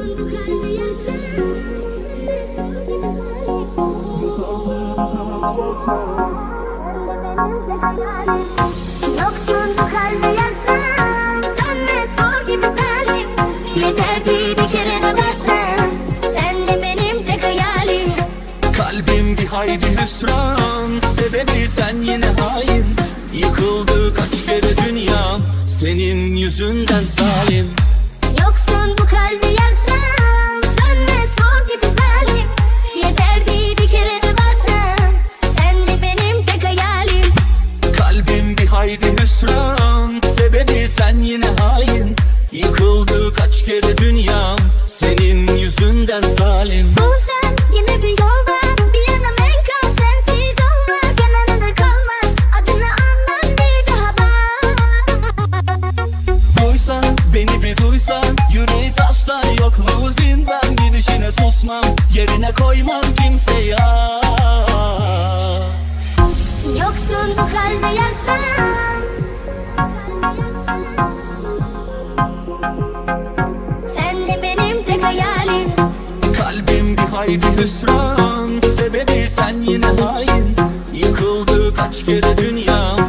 Yoksun bu kalbi yaksın Sen de sor gibi zalim Yeter ki bir kere de Sen de benim tek hayalim Kalbim bir haydi hüsran Sebebi sen yine hain. Yıkıldı kaç kere dünyam Senin yüzünden zalim haydi hüsran Sebebi sen yine hain. Yıkıldı kaç kere dünyam Senin yüzünden zalim. Bu sen yine bir yol var Bir yana menkal sensiz olmaz Yanına kalmaz. Adını anmam bir daha bak. Duysan beni bir duysan Yüreği taştan yokluğu zindan Gidişine susmam. Yerine koymam kimse ya Yoksun bu kalbi yaksan haydi hüsran Sebebi sen yine hain. Yıkıldı kaç kere dünya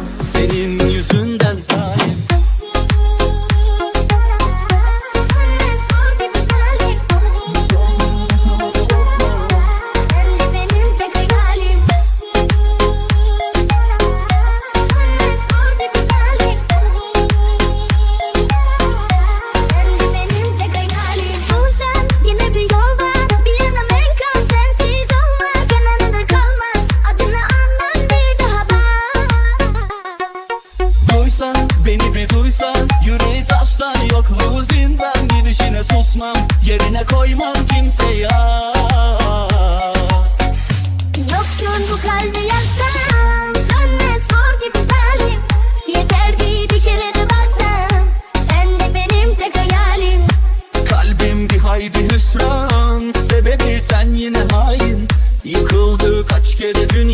Beni bir duysan yüreği taştan yokluğu zindan Gidişine susmam yerine koymam kimse ya Yokken bu kalbe yaksam Sönmez mor gibi zalim Yeterdi bir kere de baksam Sen benim tek hayalim. Kalbim bir haydi hüsran Sebebi sen yine hain. Yıkıldı kaç kere dünya.